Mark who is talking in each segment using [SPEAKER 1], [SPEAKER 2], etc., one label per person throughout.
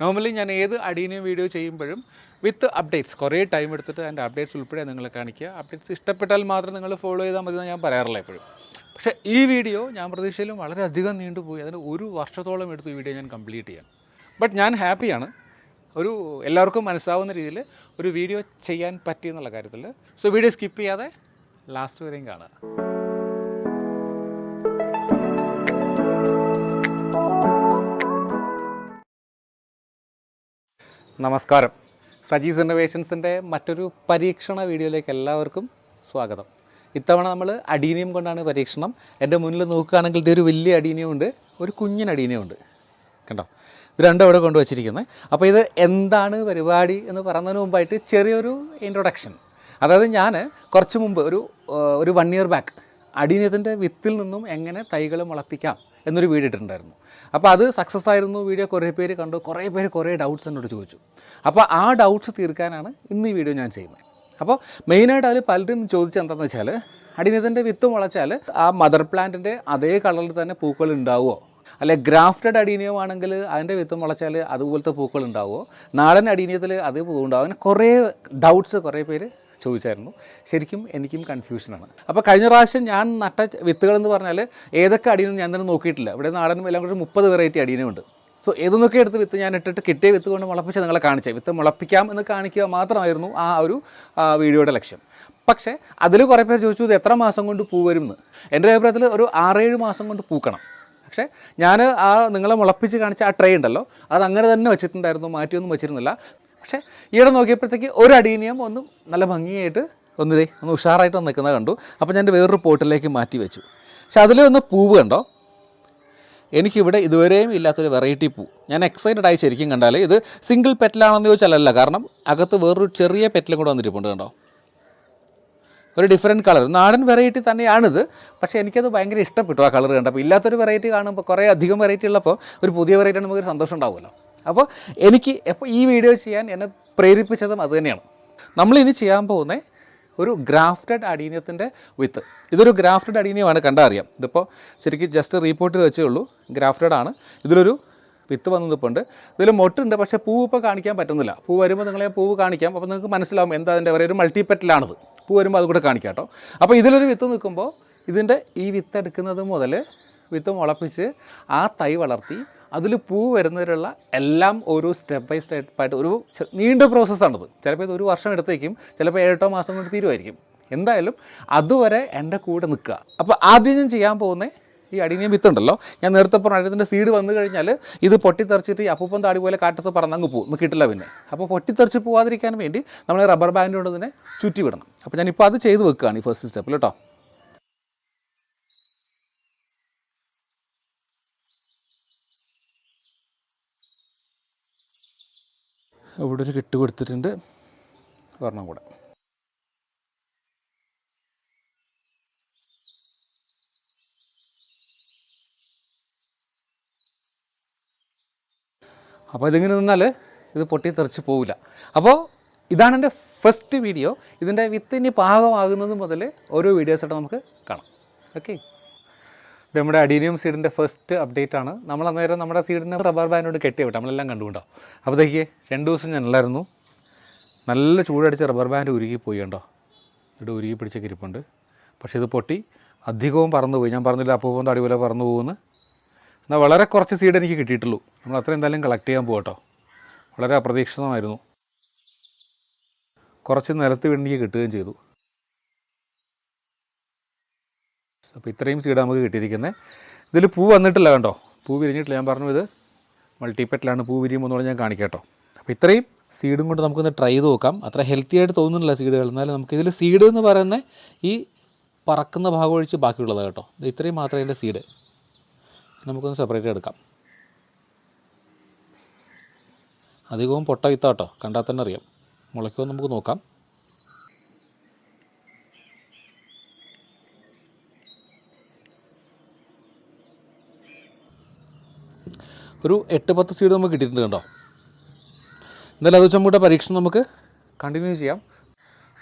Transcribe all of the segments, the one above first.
[SPEAKER 1] Normally ഞാൻ ഏത് adenium video ചെയ്യുമ്പോഴും വിത്ത് അപ്ഡേറ്റ്സ് കുറേ ടൈം എടുത്തിട്ട് അതിന്റെ അപ്ഡേറ്റ്സ് ഉൾപ്പെടെ നിങ്ങളെ കാണിക്കുക. അപ്ഡേറ്റ്സ് ഇഷ്ടപ്പെട്ടാൽ മാത്രം നിങ്ങൾ ഫോളോ ചെയ്താൽ മതി ഞാൻ പറയാറില്ല എപ്പോഴും. പക്ഷേ ഈ വീഡിയോ ഞാൻ പ്രതീക്ഷയിലും വളരെയധികം നീണ്ടുപോയി. അതിന് ഒരു വർഷത്തോളം എടുത്തു ഈ വീഡിയോ ഞാൻ കംപ്ലീറ്റ് ചെയ്യാൻ ബട്ട് ഞാൻ ഹാപ്പിയാണ് ഒരു എല്ലാവർക്കും മനസ്സാവുന്ന രീതിയിൽ ഒരു വീഡിയോ ചെയ്യാൻ പറ്റിയെന്നുള്ള കാര്യത്തിൽ. സോ വീഡിയോ സ്കിപ്പ് ചെയ്യാതെ ലാസ്റ്റ് വരെയും കാണുക. നമസ്കാരം. സജീസ് ഇന്നോവേഷൻസിന്റെ മറ്റൊരു പരീക്ഷണ വീഡിയോയിലേക്ക് എല്ലാവർക്കും സ്വാഗതം. ഇത്തവണ നമ്മൾ അടീനിയം കൊണ്ടാണ് പരീക്ഷണം. എന്റെ മുന്നിൽ നോക്കുകയാണെങ്കിൽ ഇതൊരു വലിയ അടീനിയമുണ്ട് ഒരു കുഞ്ഞൻ അടീനിയമുണ്ട് കണ്ടോ? ഇത് രണ്ടും അവിടെ കൊണ്ടുവച്ചിരിക്കുന്നത് അപ്പോൾ ഇത് എന്താണ് പരിപാടി എന്ന് പറയുന്നതിന് മുമ്പായിട്ട് ചെറിയൊരു ഇൻട്രൊഡക്ഷൻ അതായത് ഞാൻ കുറച്ച് മുമ്പ് ഒരു ഒരു വൺ ഇയർ ബാക്ക് അടീനിയത്തിന്റെ വിത്തിൽ നിന്നും എങ്ങനെ തൈകൾ മുളപ്പിക്കാം എന്നൊരു വീഡിയോ ഇട്ടിട്ടുണ്ടായിരുന്നു. അപ്പോൾ അത് സക്സസ് ആയിരുന്നു. വീഡിയോ കുറേ പേര് കണ്ടു. കുറേ പേര് കുറേ ഡൗട്ട്സ് എന്നോട് ചോദിച്ചു. അപ്പോൾ ആ ഡൗട്ട്സ് തീർക്കാനാണ് ഇന്ന് ഈ വീഡിയോ ഞാൻ ചെയ്യുന്നത്. അപ്പോൾ മെയിനായിട്ട് അതിൽ പലരും ചോദിച്ചത് എന്താണെന്ന് വെച്ചാൽ അടിനത്തിന്റെ വിത്ത് മുളച്ചാൽ ആ മദർ പ്ലാന്റിന്റെ അതേ കളറിൽ തന്നെ പൂക്കൾ ഉണ്ടാവുമോ അല്ലെ ഗ്രാഫ്റ്റഡ് അടീനിയം ആണെങ്കിൽ അതിന്റെ വിത്ത് മുളച്ചാൽ അതുപോലത്തെ പൂക്കൾ ഉണ്ടാവുമോ നാടൻ അടീനിയത്തിൽ അതേ പൂ ഉണ്ടാവും. അങ്ങനെ കുറേ ഡൗട്ട്സ് കുറേ പേര് ചോദിച്ചായിരുന്നു. ശരിക്കും എനിക്കും കൺഫ്യൂഷനാണ്. അപ്പോൾ കഴിഞ്ഞ പ്രാവശ്യം ഞാൻ നട്ട വിത്തുകൾ എന്ന് പറഞ്ഞാൽ ഏതൊക്കെ അടിയെന്ന് ഞാൻ തന്നെ നോക്കിയിട്ടില്ല. ഇവിടെ നാടനും എല്ലാം കൂടി മുപ്പത് വെറൈറ്റി അടീനമുണ്ട് സോ ഏതൊന്നൊക്കെ എടുത്ത് വിത്ത് ഞാൻ ഇട്ടിട്ട് കിട്ടിയ വിത്ത് കൊണ്ട് മുളപ്പിച്ച് നിങ്ങളെ കാണിച്ചത് വിത്ത് മുളപ്പിക്കാം എന്ന് കാണിക്കുക മാത്രമായിരുന്നു ആ ഒരു വീഡിയോയുടെ ലക്ഷ്യം. പക്ഷേ അതിൽ കുറേ പേർ ചോദിച്ചു ഇത് എത്ര മാസം കൊണ്ട് പൂ വരും എന്ന് എന്റെ അഭിപ്രായത്തിൽ ഒരു ആറേഴ് മാസം കൊണ്ട് പൂക്കണം. പക്ഷേ ഞാൻ ആ നിങ്ങളെ മുളപ്പിച്ച് കാണിച്ച ആ ട്രേ ഉണ്ടല്ലോ അത് അങ്ങനെ തന്നെ വെച്ചിട്ടുണ്ടായിരുന്നു മാറ്റിയൊന്നും വെച്ചിരുന്നില്ല. പക്ഷേ ഈയിടെ നോക്കിയപ്പോഴത്തേക്ക് ഒരു അടീനിയം ഒന്നും നല്ല ഭംഗിയായിട്ട് ഒന്ന് ദേ ഒന്ന് ഉഷാറായിട്ട് ഒന്ന് നിൽക്കുന്നത് കണ്ടു. അപ്പോൾ ഞാൻ വേറൊരു പോട്ടിലേക്ക് മാറ്റി വെച്ചു. പക്ഷെ അതിൽ ഒന്ന് പൂവ് കണ്ടോ? എനിക്കിവിടെ ഇതുവരെയും ഇല്ലാത്തൊരു വെറൈറ്റി പൂ. ഞാൻ എക്സൈറ്റഡ് ആയി ശരിക്കും കണ്ടാൽ ഇത് സിംഗിൾ പെറ്റലാണെന്ന് ചോദിച്ചാലല്ല കാരണം അകത്ത് വേറൊരു ചെറിയ പെറ്റലും കൂടെ വന്നിരിപ്പുണ്ട് കണ്ടോ? ഒരു ഡിഫറെന്റ് കളർ നാടൻ വെറൈറ്റി തന്നെയാണിത്. പക്ഷേ എനിക്കത് ഭയങ്കര ഇഷ്ടപ്പെട്ടു ആ കളർ കണ്ടപ്പോൾ. ഇല്ലാത്തൊരു വെറൈറ്റി കാണുമ്പോൾ കുറേ അധികം വെറൈറ്റി ഉള്ളപ്പോൾ ഒരു പുതിയ വെറൈറ്റി നമുക്ക് ഒരു സന്തോഷം ഉണ്ടാവുമല്ലോ. അപ്പോൾ എനിക്ക് എപ്പോൾ ഈ വീഡിയോ ചെയ്യാൻ എന്നെ പ്രേരിപ്പിച്ചതും അതുതന്നെയാണ് ഇനി ചെയ്യാൻ പോകുന്നത് ഒരു ഗ്രാഫ്റ്റഡ് അടീനിയത്തിന്റെ വിത്ത് ഇതൊരു ഗ്രാഫ്റ്റഡ് അടീനിയമാണ് കണ്ടാൽ അറിയാം ഇതിപ്പോൾ ശരിക്കും ജസ്റ്റ് റീപ്പോർട്ട് ചെയ്ത് വെച്ചേ ഉള്ളൂ. ഗ്രാഫ്റ്റഡ് ആണ്. ഇതിലൊരു വിത്ത് വന്ന് നിൽപ്പുണ്ട് ഇതിൽ മൊട്ടുണ്ട് പക്ഷേ പൂവ് ഇപ്പോൾ കാണിക്കാൻ പറ്റുന്നില്ല. പൂ വരുമ്പോൾ നിങ്ങളെ പൂവ് കാണിക്കാം. അപ്പോൾ നിങ്ങൾക്ക് മനസ്സിലാവും എന്താ അതിന്റെ പറയുക ഒരു മൾട്ടിപ്പറ്റിലാണത് പൂ വരുമ്പോൾ അത് കൂടെ കാണിക്കാം കേട്ടോ. അപ്പോൾ ഇതിലൊരു വിത്ത് നിൽക്കുമ്പോൾ ഇതിന്റെ ഈ വിത്ത് എടുക്കുന്നത് മുതൽ വിത്ത് മുളപ്പിച്ച് ആ തൈ വളർത്തി അതിൽ പൂ വരുന്നതിനുള്ള എല്ലാം ഒരു സ്റ്റെപ്പ് ബൈ സ്റ്റെപ്പ് ആയിട്ട് ഒരു നീണ്ട പ്രോസസ്സാണിത് ചിലപ്പോൾ ഇത് ഒരു വർഷം എടുത്തേക്കും ചിലപ്പോൾ ഏഴെട്ടോ മാസം കൊണ്ട് തീരുമായിരിക്കും. എന്തായാലും അതുവരെ എന്റെ കൂടെ നിൽക്കുക. അപ്പോൾ ആദ്യം ഞാൻ ചെയ്യാൻ പോകുന്നത് ഈ അടിനിയം വിത്തുണ്ടല്ലോ ഞാൻ നേരത്തെ പറഞ്ഞ അടിയത്തിന്റെ സീഡ് വന്നു കഴിഞ്ഞാൽ ഇത് പൊട്ടിത്തെറിച്ചിട്ട് ഈ അപ്പൂപ്പം താടി പോലെ കാട്ടത്ത് പറന്നങ്ങ് പോകും. കിട്ടില്ല പിന്നെ. അപ്പോൾ പൊട്ടിത്തെറിച്ച് പോവാതിരിക്കാൻ വേണ്ടി നമ്മൾ റബ്ബർ ബാൻഡ് കൊണ്ട് തന്നെ ചുറ്റി വിടണം അപ്പോൾ ഞാനിപ്പോൾ അത് ചെയ്ത് വെക്കുകയാണ് ഈ ഫസ്റ്റ് സ്റ്റെപ്പിൽ കേട്ടോ. ഇവിടെ ഒരു കെട്ട് കൊടുത്തിട്ടുണ്ട്. ഒരെണ്ണം കൂടെ. അപ്പോൾ ഇതിങ്ങനെ നിന്നാൽ ഇത് പൊട്ടി തെറിച്ച് പോവില്ല. അപ്പോൾ ഇതാണ് എന്റെ ഫസ്റ്റ് വീഡിയോ ഇതിന്റെ വിത്ത് ഇനി പാകമാകുന്നത് മുതൽ ഓരോ വീഡിയോസായിട്ട് നമുക്ക് കാണാം. ഓക്കെ ഇത് നമ്മുടെ അഡീനിയം സീഡിന്റെ ഫസ്റ്റ് അപ്ഡേറ്റ് ആണ്. നമ്മൾ അന്നേരം നമ്മുടെ സീഡിനെ റബ്ബർ ബാൻഡോട് കെട്ടി വിട്ടു. നമ്മളെല്ലാം കണ്ടുകൊണ്ടോ അപ്പോഴത്തേക്ക് രണ്ട് ദിവസം ഞാൻ ഉള്ളായിരുന്നു നല്ല ചൂടടിച്ച് റബ്ബർ ബാൻഡ് ഉരുകി പോയി കണ്ടോ. ഇവിടെ ഉരുകി പിടിച്ച കിരിപ്പുണ്ട് പക്ഷേ ഇത് പൊട്ടി. അധികവും പറന്നു പോയി. ഞാൻ പറഞ്ഞില്ല അപ്പൂപ്പം തടി പോലെ പറന്നു പോകുമെന്ന് എന്നാൽ വളരെ കുറച്ച് സീഡ് എനിക്ക് കിട്ടിയിട്ടുള്ളൂ. നമ്മൾ അത്ര എന്തായാലും കളക്ട് ചെയ്യാൻ പോകട്ടോ വളരെ അപ്രതീക്ഷിതമായിരുന്നു. കുറച്ച് നിലത്ത് വീണ്ടെങ്കിൽ കിട്ടുകയും ചെയ്തു. അപ്പോൾ ഇത്രയും സീഡ് നമുക്ക് കിട്ടിയിരിക്കുന്നത് ഇതിൽ പൂ വന്നിട്ടില്ല കണ്ടോ? പൂ വിരിഞ്ഞിട്ടില്ല. ഞാൻ പറഞ്ഞു ഇത് മൾട്ടിപ്പെറ്റിലാണ് പൂ വിരിയുമ്പോൾ എന്നുള്ളത് ഞാൻ കാണിക്കട്ടോ. അപ്പോൾ ഇത്രയും സീഡും കൊണ്ട് നമുക്കൊന്ന് ട്രൈ ചെയ്ത് നോക്കാം. അത്ര ഹെൽത്തി ആയിട്ട് തോന്നുന്നില്ല സീഡുകൾ എന്നാലും നമുക്ക് ഇതിൽ സീഡ് എന്ന് പറയുന്ന ഈ പറക്കുന്ന ഭാഗം ഒഴിച്ച് ബാക്കിയുള്ളത് കേട്ടോ. ഇത് ഇത്രയും മാത്രമേ ഇതിന്റെ സീഡ് നമുക്കൊന്ന് സെപ്പറേറ്റ് എടുക്കാം. അധികവും പൊട്ട വിത്താട്ടോ. കണ്ടാൽ തന്നെ അറിയാം. മുളയ്ക്കുമെന്ന് നമുക്ക് നോക്കാം. ഒരു എട്ട് പത്ത് സീഡ് നമുക്ക് കിട്ടിയിട്ടുണ്ട് കേട്ടോ എന്തായാലും അത് വെച്ച് നമ്മുടെ പരീക്ഷണം നമുക്ക് കണ്ടിന്യൂ ചെയ്യാം.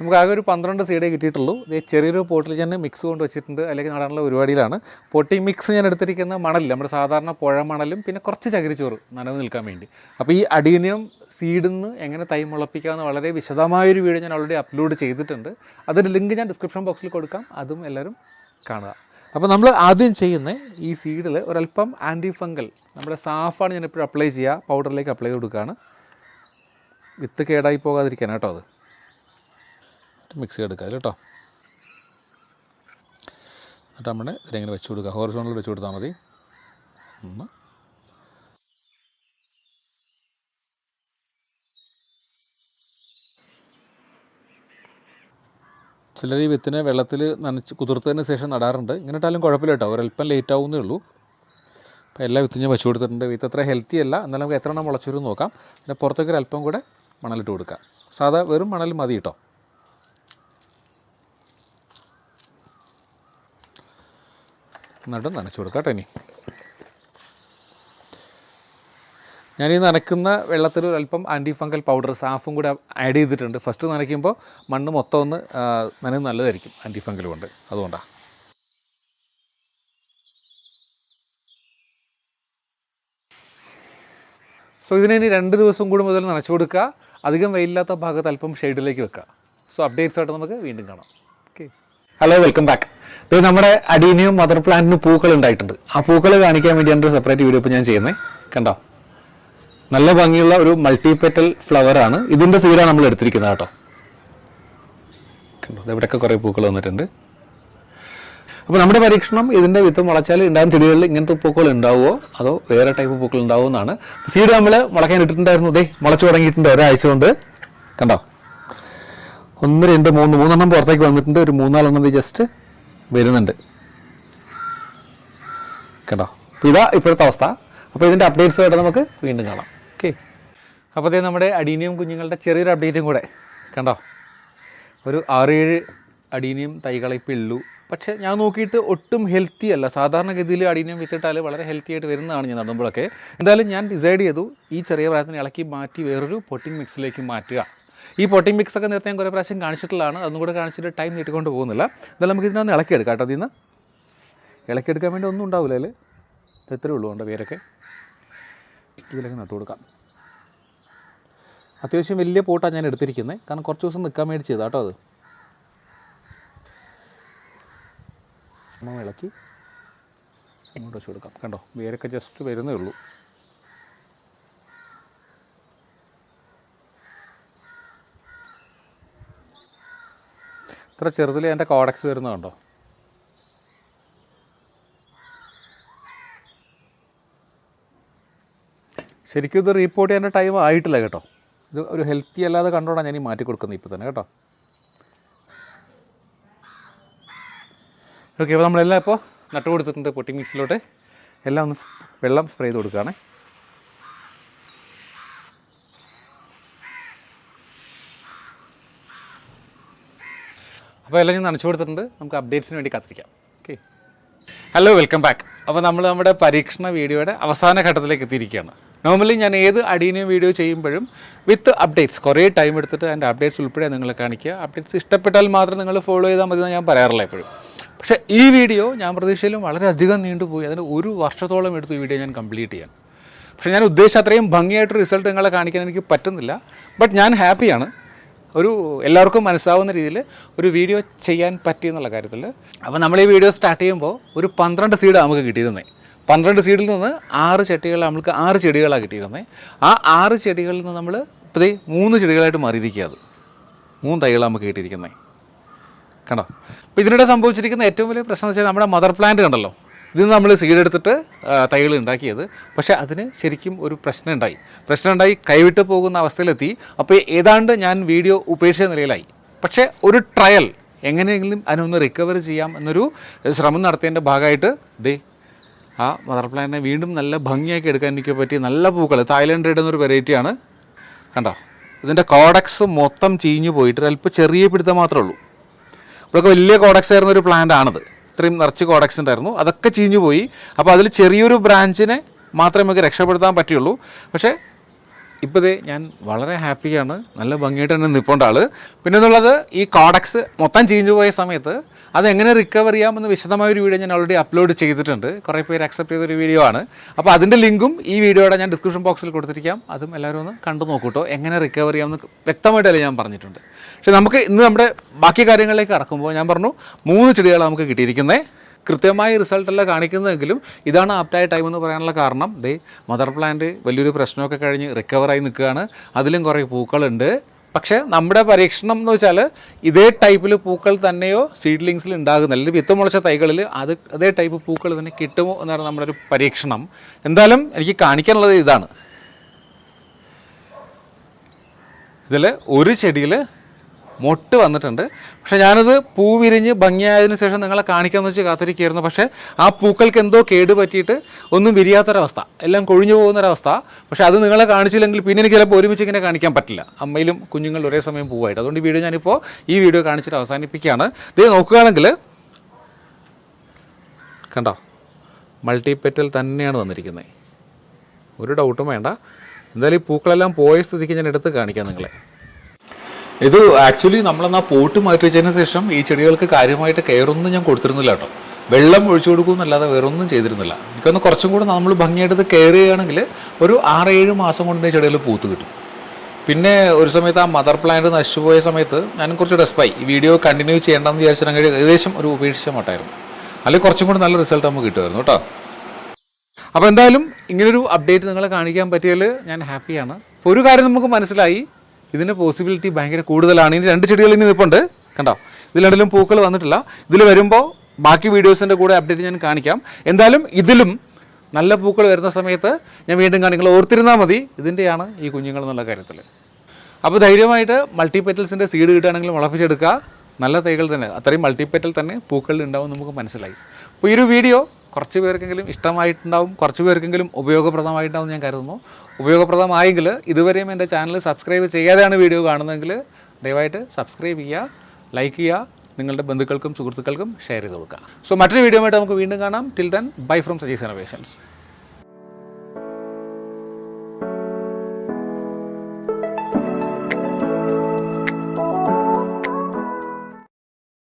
[SPEAKER 1] നമുക്ക് ആകെ ഒരു പന്ത്രണ്ട് സീഡേ കിട്ടിയിട്ടുള്ളൂ. ഇത് ചെറിയൊരു പോട്ടിൽ ഞാൻ മിക്സ് കൊണ്ട് വെച്ചിട്ടുണ്ട്. അല്ലെങ്കിൽ നടാനുള്ള പരിപാടിയിലാണ്. പൊട്ടി മിക്സ് ഞാൻ എടുത്തിരിക്കുന്ന മണൽ നമ്മുടെ സാധാരണ പുഴ മണലും പിന്നെ കുറച്ച് ചകിരിച്ചോറ് നനവ് നിൽക്കാൻ വേണ്ടി. അപ്പോൾ ഈ അടീനിയം സീഡിൽ നിന്ന് എങ്ങനെ തൈ മുളപ്പിക്കാമെന്ന് വളരെ വിശദമായൊരു വീഡിയോ ഞാൻ ഓൾറെഡി അപ്ലോഡ് ചെയ്തിട്ടുണ്ട്. അതിന്റെ ലിങ്ക് ഞാൻ ഡിസ്ക്രിപ്ഷൻ ബോക്സിൽ കൊടുക്കാം. അതും എല്ലാവരും കാണുക. അപ്പോൾ നമ്മൾ ആദ്യം ചെയ്യുന്ന ഈ സീഡിൽ ഒരല്പം ആന്റി ഫംഗൽ നമ്മുടെ സാഫാണ് ഞാൻ എപ്പോഴും അപ്ലൈ ചെയ്യുക. പൗഡറിലേക്ക് അപ്ലൈ ചെയ്ത് കൊടുക്കുകയാണ്. വിത്ത് കേടായി പോകാതിരിക്കാൻ കേട്ടോ അത്. മിക്സ് ചെയ്തെടുക്കുക കേട്ടോ. എന്നിട്ട് നമ്മൾ ഇതിലെങ്ങനെ വെച്ച് കൊടുക്കുക. ഹോറിസോണിൽ വെച്ച് കൊടുത്താൽ മതി. ഒന്ന്. ചിലർ ഈ വിത്തിനെ വെള്ളത്തിൽ നനച്ച് കുതിർത്തതിന് ശേഷം നടാറുണ്ട്. ഇങ്ങനെ ഇട്ടാലും കുഴപ്പമില്ല കേട്ടോ. ഒരല്പം ലേറ്റ് ആവുന്നേ ഉള്ളൂ. അപ്പോൾ എല്ലാ വിത്തും ഞാൻ വെച്ച് കൊടുത്തിട്ടുണ്ട്. വിത്ത് അത്ര ഹെൽത്തി അല്ല. എന്നാലും നമുക്ക് എത്ര എണ്ണം മുളച്ചൊരു നോക്കാം. പിന്നെ പുറത്തേക്ക് ഒരു അല്പം കൂടെ മണലിട്ട് കൊടുക്കാം. സാധാ വെറും മണൽ മതി കേട്ടോ എന്നിട്ട് നനച്ച് കൊടുക്കാം കേട്ടോ ഇനി. ഞാനീ ഈ നനക്കുന്ന വെള്ളത്തിൽ അല്പം ആന്റി ഫംഗൽ പൗഡർ സാഫും കൂടെ ആഡ് ചെയ്തിട്ടുണ്ട്. ഫസ്റ്റ് നനയ്ക്കുമ്പോൾ മണ്ണ് മൊത്തം ഒന്ന് നനവ് നല്ലതായിരിക്കും ആന്റി ഫംഗൽ കൊണ്ട്. അതുകൊണ്ടാണ് സോ ഇതിനെ ഇനി രണ്ട് ദിവസം കൂടി മുതൽ നനച്ചു കൊടുക്കുക. അധികം വെയിലില്ലാത്ത ഭാഗത്ത് അല്പം ഷെയ്ഡിലേക്ക് വെക്കുക. സോ അപ്ഡേറ്റ്സ് ആയിട്ട് നമുക്ക് വീണ്ടും കാണാം. ഓക്കെ ഹലോ വെൽക്കം ബാക്ക് ഇത് നമ്മുടെ അടീനിയും മദർ പ്ലാന്റിനും പൂക്കൾ ഉണ്ടായിട്ടുണ്ട്. ആ പൂക്കൾ കാണിക്കാൻ വേണ്ടിയാണ് ഒരു സെപ്പറേറ്റ് വീഡിയോ ഇപ്പോൾ ഞാൻ ചെയ്യുന്നത് കണ്ടോ? നല്ല ഭംഗിയുള്ള ഒരു മൾട്ടിപെറ്റൽ ഫ്ലവർ ആണ്. ഇതിന്റെ സീഡാണ് നമ്മൾ എടുത്തിരിക്കുന്നത് കേട്ടോ. കണ്ടോ? ഇവിടെയൊക്കെ കുറേ പൂക്കൾ വന്നിട്ടുണ്ട്. അപ്പോൾ നമ്മുടെ പരീക്ഷണം ഇതിന്റെ വിത്ത് മുളച്ചാൽ ഉണ്ടാകുന്ന ചെടികളിൽ ഇങ്ങനത്തെ പൂക്കൾ ഉണ്ടാവുമോ? അതോ വേറെ ടൈപ്പ് പൂക്കൾ ഉണ്ടാവുമോ എന്നാണ്. സീഡ് നമ്മൾ മുളക്കാൻ ഇട്ടിട്ടുണ്ടായിരുന്നു. ദേ മുളച്ചു തുടങ്ങിയിട്ടുണ്ട് ഒരാഴ്ച കൊണ്ട്. കണ്ടോ? ഒന്ന് രണ്ട് മൂന്ന് മൂന്നെണ്ണം പുറത്തേക്ക് വന്നിട്ടുണ്ട്. ഒരു മൂന്നാലെണ്ണം ജസ്റ്റ് വരുന്നുണ്ട്. കണ്ടോ? അപ്പോൾ ഇതാ ഇപ്പോഴത്തെ അവസ്ഥ. അപ്പോൾ ഇതിന്റെ അപ്ഡേറ്റ്സുമായിട്ട് നമുക്ക് വീണ്ടും കാണാം. ഓക്കെ അപ്പോൾ അതേ നമ്മുടെ അടീനിയം കുഞ്ഞുങ്ങളുടെ ചെറിയൊരു അപ്ഡേറ്റും കൂടെ. കണ്ടോ? ഒരു ആറേഴ് അടീനിയം തൈകളെ ഇപ്പോൾ പക്ഷേ ഞാൻ നോക്കിയിട്ട് ഒട്ടും ഹെൽത്തി അല്ല. സാധാരണഗതിയിൽ അഡീനിയം വിത്തിട്ടാൽ വളരെ ഹെൽത്തി ആയിട്ട് വരുന്നതാണ് ഞാൻ നടുമ്പോഴൊക്കെ. എന്തായാലും ഞാൻ ഡിസൈഡ് ചെയ്തു ഈ ചെറിയ പ്രായത്തിന് ഇളക്കി മാറ്റി വേറൊരു പൊട്ടിംഗ് മിക്സിലേക്ക് മാറ്റുക. ഈ പൊട്ടിംഗ് മിക്സ് ഒക്കെ നേരത്തെ ഞാൻ കുറേ പ്രാവശ്യം കാണിച്ചിട്ടുള്ളതാണ്. അതൊന്നും കൂടെ കാണിച്ചിട്ട് ടൈം നീട്ടിക്കൊണ്ട് പോകുന്നില്ല. എന്തായാലും നമുക്ക് ഇതിനൊന്ന് ഇളക്കിയെടുക്കാം കേട്ടോ അതിൽ ഇളക്കിയെടുക്കാൻ വേണ്ടി ഒന്നും ഉണ്ടാവില്ല അതിൽ ഇത്രയേ ഉള്ളൂ കൊണ്ട് പേരൊക്കെ ഇതിലൊക്കെ നട്ടു കൊടുക്കാം. അത്യാവശ്യം വലിയ പോട്ടാണ് ഞാൻ എടുത്തിരിക്കുന്നത്. കാരണം കുറച്ച് ദിവസം നിൽക്കാൻ ചെയ്താ കേട്ടോ അത്. നമ്മൾ ഇളക്കി അങ്ങോട്ട് വെച്ച് കൊടുക്കാം. കണ്ടോ? വേരൊക്കെ ജസ്റ്റ് വരുന്നേ ഉള്ളൂ. ഇത്ര ചെറുതിൽ എന്റെ കോഡക്സ് വരുന്നത് കണ്ടോ? ശരിക്കും ഇത് റിപ്പോർട്ട് ചെയ്യേണ്ട ടൈം ആയിട്ടില്ല കേട്ടോ. ഇത് ഒരു ഹെൽത്തി അല്ലാതെ കണ്ടോണ്ടാണ് ഞാൻ ഈ മാറ്റി കൊടുക്കുന്നത് ഇപ്പോൾ തന്നെ കേട്ടോ. ഓക്കെ അപ്പോൾ നമ്മളെല്ലാം ഇപ്പോൾ നട്ട് കൊടുത്തിട്ടുണ്ട് പൊട്ടി മിക്സിലോട്ട് എല്ലാം ഒന്ന് വെള്ളം സ്പ്രേ ചെയ്ത് കൊടുക്കുകയാണ്. അപ്പോൾ എല്ലാം ഞാൻ നനച്ചു കൊടുത്തിട്ടുണ്ട്. നമുക്ക് അപ്ഡേറ്റ്സിന് വേണ്ടി കാത്തിരിക്കാം. ഓക്കെ. ഹലോ വെൽക്കം ബാക്ക് അപ്പോൾ നമ്മൾ നമ്മുടെ പരീക്ഷണ വീഡിയോയുടെ അവസാന ഘട്ടത്തിലേക്ക് എത്തിയിരിക്കുകയാണ്. നോർമലി ഞാൻ ഏത് അടീനിയും വീഡിയോ ചെയ്യുമ്പോഴും വിത്ത് അപ്ഡേറ്റ്സ് കുറേ ടൈം എടുത്തിട്ട് അതിന്റെ അപ്ഡേറ്റ്സ് ഉൾപ്പെടെ നിങ്ങളെ കാണിക്കുക. അപ്ഡേറ്റ്സ് ഇഷ്ടപ്പെട്ടാൽ മാത്രം നിങ്ങൾ ഫോളോ ചെയ്താൽ മതി എന്ന് ഞാൻ പറയാറില്ല എപ്പോഴും. പക്ഷേ ഈ വീഡിയോ ഞാൻ പ്രതീക്ഷയിലും വളരെയധികം നീണ്ടുപോയി. അതിന് ഒരു വർഷത്തോളം എടുത്തു ഈ വീഡിയോ ഞാൻ കംപ്ലീറ്റ് ചെയ്യാൻ. പക്ഷേ ഞാൻ ഉദ്ദേശിച്ച അത്രയും ഭംഗിയായിട്ട് റിസൾട്ട് നിങ്ങളെ കാണിക്കാൻ എനിക്ക് പറ്റുന്നില്ല. ബട്ട് ഞാൻ ഹാപ്പിയാണ്. ഒരു എല്ലാവർക്കും മനസ്സാവുന്ന രീതിയിൽ ഒരു വീഡിയോ ചെയ്യാൻ പറ്റി എന്നുള്ള കാര്യത്തിൽ. അപ്പോൾ നമ്മൾ ഈ വീഡിയോ സ്റ്റാർട്ട് ചെയ്യുമ്പോൾ ഒരു പന്ത്രണ്ട് സീഡ് നമുക്ക് കിട്ടിയിരുന്നത്. പന്ത്രണ്ട് സീഡിൽ നിന്ന് ആറ് ചെടികൾ നമുക്ക് ആറ് ചെടികളാണ് കിട്ടിയിരുന്നത്. ആ ആറ് ചെടികളിൽ നിന്ന് നമ്മൾ ഇപ്പോൾ മൂന്ന് ചെടികളായിട്ട് മാറിയിരിക്കുക അത്. മൂന്ന് തൈകളാണ് നമുക്ക് കിട്ടിയിരിക്കുന്നത്. കണ്ടോ? അപ്പോൾ ഇതിനിടെ സംഭവിച്ചിരിക്കുന്ന ഏറ്റവും വലിയ പ്രശ്നം എന്ന് വെച്ചാൽ നമ്മുടെ മദർ പ്ലാന്റ് കണ്ടല്ലോ? ഇതിൽ നമ്മൾ സീഡ് എടുത്തിട്ട് തൈകൾ ഉണ്ടാക്കിയത്. പക്ഷേ അതിന് ശരിക്കും ഒരു പ്രശ്നം ഉണ്ടായി പ്രശ്നം ഉണ്ടായി കൈവിട്ട് പോകുന്ന അവസ്ഥയിലെത്തി. അപ്പോൾ ഏതാണ്ട് ഞാൻ വീഡിയോ ഉപേക്ഷിച്ച നിലയിലായി. പക്ഷേ ഒരു ട്രയൽ എങ്ങനെയെങ്കിലും അതിനൊന്ന് റിക്കവർ ചെയ്യാം എന്നൊരു ശ്രമം നടത്തിയതിന്റെ ഭാഗമായിട്ട് ദേ ആ മദർ പ്ലാന്റിനെ വീണ്ടും നല്ല ഭംഗിയാക്കി എടുക്കാൻ എനിക്ക് പറ്റിയ നല്ല പൂക്കൾ തായ്ലൻഡ് റെഡ് എന്നൊരു വെറൈറ്റിയാണ് കണ്ടോ? ഇതിന്റെ കോഡക്സ് മൊത്തം ചീഞ്ഞു പോയിട്ട് അല്പം ചെറിയ പിടുത്തം മാത്രമേ ഉള്ളൂ. ഇവിടെയൊക്കെ വലിയ കോഡക്സ് ആയിരുന്ന ഒരു പ്ലാന്റ് ആണത്. ഇത്രയും നിറച്ച് കോഡക്സ് ഉണ്ടായിരുന്നു. അതൊക്കെ ചീഞ്ഞു പോയി അപ്പോൾ അതിൽ ചെറിയൊരു ബ്രാഞ്ചിനെ മാത്രമേ നമുക്ക് രക്ഷപ്പെടുത്താൻ പറ്റുള്ളൂ. പക്ഷേ ഇപ്പോൾ ഇത് ഞാൻ വളരെ ഹാപ്പിയാണ്. നല്ല ഭംഗിയായിട്ട് തന്നെ നിൽപ്പുണ്ട് ആൾ പിന്നെ എന്നുള്ളത് ഈ കോഡക്സ് മൊത്തം ചേഞ്ച് പോയ സമയത്ത് അത് എങ്ങനെ റിക്കവർ ചെയ്യാമെന്ന് വിശദമായ ഒരു വീഡിയോ ഞാൻ ഓൾറെഡി അപ്ലോഡ് ചെയ്തിട്ടുണ്ട്. കുറേ പേര് അക്സെപ്റ്റ് ചെയ്തൊരു വീഡിയോ ആണ്. അപ്പോൾ അതിന്റെ ലിങ്കും ഈ വീഡിയോയുടെ ഞാൻ ഡിസ്ക്രിപ്ഷൻ ബോക്സിൽ കൊടുത്തിരിക്കാം. അതും എല്ലാവരും ഒന്ന് കണ്ടു നോക്കൂട്ടോ. എങ്ങനെ റിക്കവർ ചെയ്യാമെന്ന് വ്യക്തമായിട്ടല്ലേ ഞാൻ പറഞ്ഞിട്ടുണ്ട്. പക്ഷേ നമുക്ക് ഇന്ന് നമ്മുടെ ബാക്കി കാര്യങ്ങളിലേക്ക് കടക്കുമ്പോൾ ഞാൻ പറഞ്ഞു മൂന്ന് ചെടികളാണ് നമുക്ക് കിട്ടിയിരിക്കുന്നത് കൃത്യമായ റിസൾട്ടല്ല കാണിക്കുന്നതെങ്കിലും ഇതാണ് ആപ്റ്റായ ടൈം എന്ന് പറയാനുള്ള കാരണം. ദേ മദർ പ്ലാന്റ് വലിയൊരു പ്രശ്നമൊക്കെ കഴിഞ്ഞ് റിക്കവറായി നിൽക്കുകയാണ്. അതിലും കുറേ പൂക്കളുണ്ട്. പക്ഷേ നമ്മുടെ പരീക്ഷണം എന്ന് വെച്ചാൽ ഇതേ ടൈപ്പിൽ പൂക്കൾ തന്നെയോ സീഡ്ലിങ്സിൽ ഉണ്ടാകുന്നില്ല. അല്ലെങ്കിൽ വിത്ത് മുളച്ച തൈകളിൽ അത് അതേ ടൈപ്പ് പൂക്കൾ തന്നെ കിട്ടുമോ എന്നാണ് നമ്മുടെ ഒരു പരീക്ഷണം. എന്തായാലും എനിക്ക് കാണിക്കാനുള്ളത് ഇതാണ്. ഇതിൽ ഒരു ചെടിയിൽ മൊട്ട് വന്നിട്ടുണ്ട്. പക്ഷേ ഞാനത് പൂ വിരിഞ്ഞ് ഭംഗിയായതിനു ശേഷം നിങ്ങളെ കാണിക്കാമെന്ന് വെച്ച് കാത്തിരിക്കുകയായിരുന്നു. പക്ഷേ ആ പൂക്കൾക്ക് എന്തോ കേട് പറ്റിയിട്ട് ഒന്നും വിരിയാത്തൊരവസ്ഥ. എല്ലാം കൊഴിഞ്ഞു പോകുന്നൊരവസ്ഥ. പക്ഷേ അത് നിങ്ങളെ കാണിച്ചില്ലെങ്കിൽ പിന്നെ എനിക്ക് ചിലപ്പോൾ ഒരുമിച്ച് ഇങ്ങനെ കാണിക്കാൻ പറ്റില്ല. അമ്മയിലും കുഞ്ഞുങ്ങൾ ഒരേ സമയം പൂവായിട്ട്. അതുകൊണ്ട് ഈ വീഡിയോ ഞാനിപ്പോൾ ഈ വീഡിയോ കാണിച്ചിട്ട് അവസാനിപ്പിക്കുകയാണ്. ഇത് നോക്കുകയാണെങ്കിൽ കണ്ടോ? മൾട്ടിപ്പെറ്റൽ തന്നെയാണ് വന്നിരിക്കുന്നത്. ഒരു ഡൗട്ടും വേണ്ട. എന്തായാലും ഈ പൂക്കളെല്ലാം പോയ സ്ഥിതിക്ക് ഞാൻ എടുത്ത് കാണിക്കാം നിങ്ങളെ. ഇത് ആക്ച്വലി നമ്മളെന്നാ പോട്ട് മാറ്റി വെച്ചതിന് ശേഷം ഈ ചെടികൾക്ക് കാര്യമായിട്ട് കെയറൊന്നും ഞാൻ കൊടുത്തിരുന്നില്ല കേട്ടോ. വെള്ളം ഒഴിച്ചു കൊടുക്കുമെന്നല്ലാതെ വേറൊന്നും ചെയ്തിരുന്നില്ല. എനിക്കൊന്ന് കുറച്ചും കൂടെ നമ്മൾ ഭംഗിയായിട്ട് കെയർ ചെയ്യുകയാണെങ്കിൽ ഒരു ആറ് ഏഴ് മാസം കൊണ്ട് ചെടികൾ പൂത്ത് കിട്ടും. പിന്നെ ഒരു സമയത്ത് ആ മദർ പ്ലാന്റ് നശിച്ചുപോയ സമയത്ത് ഞാൻ കുറച്ച് ഡെസ്പായി ഈ വീഡിയോ കണ്ടിന്യൂ ചെയ്യേണ്ടെന്ന് വിചാരിച്ചിട്ട് ഏകദേശം ഒരു ഉപേക്ഷിച്ച മട്ടായിരുന്നു. അല്ലെങ്കിൽ കുറച്ചും കൂടി നല്ല റിസൾട്ട് നമുക്ക് കിട്ടുമായിരുന്നു കേട്ടോ. അപ്പോൾ എന്തായാലും ഇങ്ങനൊരു അപ്ഡേറ്റ് നിങ്ങളെ കാണിക്കാൻ പറ്റിയാൽ ഞാൻ ഹാപ്പിയാണ് ഒരു കാര്യം നമുക്ക് മനസ്സിലായി. ഇതിന് പോസിബിലിറ്റി ഭയങ്കര കൂടുതലാണ്. ഇനി രണ്ട് ചെടികൾ ഇനി നിൽപ്പുണ്ട് കണ്ടോ? ഇതിൽ രണ്ടിലും പൂക്കൾ വന്നിട്ടില്ല. ഇതിൽ വരുമ്പോൾ ബാക്കി വീഡിയോസിന്റെ കൂടെ അപ്ഡേറ്റ് ഞാൻ കാണിക്കാം. എന്തായാലും ഇതിലും നല്ല പൂക്കൾ വരുന്ന സമയത്ത് ഞാൻ വീണ്ടും കാണിക്കൽ ഓർത്തിരുന്നാൽ മതി. ഇതിന്റെയാണ് ഈ കുഞ്ഞുങ്ങൾ എന്നുള്ള കാര്യത്തിൽ. അപ്പോൾ ധൈര്യമായിട്ട് മൾട്ടിപെറ്റൽസിന്റെ സീഡ് കിട്ടുകയാണെങ്കിൽ മുളപ്പിച്ചെടുക്കുക നല്ല തൈകൾ തന്നെ. അത്രയും മൾട്ടിപെറ്റൽ തന്നെ പൂക്കളിൽ ഉണ്ടാവും നമുക്ക് മനസ്സിലായി. അപ്പോൾ ഈ ഒരു വീഡിയോ കുറച്ച് പേർക്കെങ്കിലും ഇഷ്ടമായിട്ടുണ്ടാവും കുറച്ച് പേർക്കെങ്കിലും ഉപയോഗപ്രദമായിട്ടുണ്ടാവും ഞാൻ കരുതുന്നു. ഉപയോഗപ്രദമായെങ്കിൽ ഇതുവരെയും എന്റെ ചാനൽ സബ്സ്ക്രൈബ് ചെയ്യാതെയാണ് വീഡിയോ കാണുന്നതെങ്കിൽ ദയവായിട്ട് സബ്സ്ക്രൈബ് ചെയ്യുക ലൈക്ക് ചെയ്യുക നിങ്ങളുടെ ബന്ധുക്കൾക്കും സുഹൃത്തുക്കൾക്കും ഷെയർ ചെയ്ത് കൊടുക്കുക. സോ മറ്റൊരു വീഡിയോ ആയിട്ട് നമുക്ക് വീണ്ടും കാണാം. Till then bye from Saji's innovations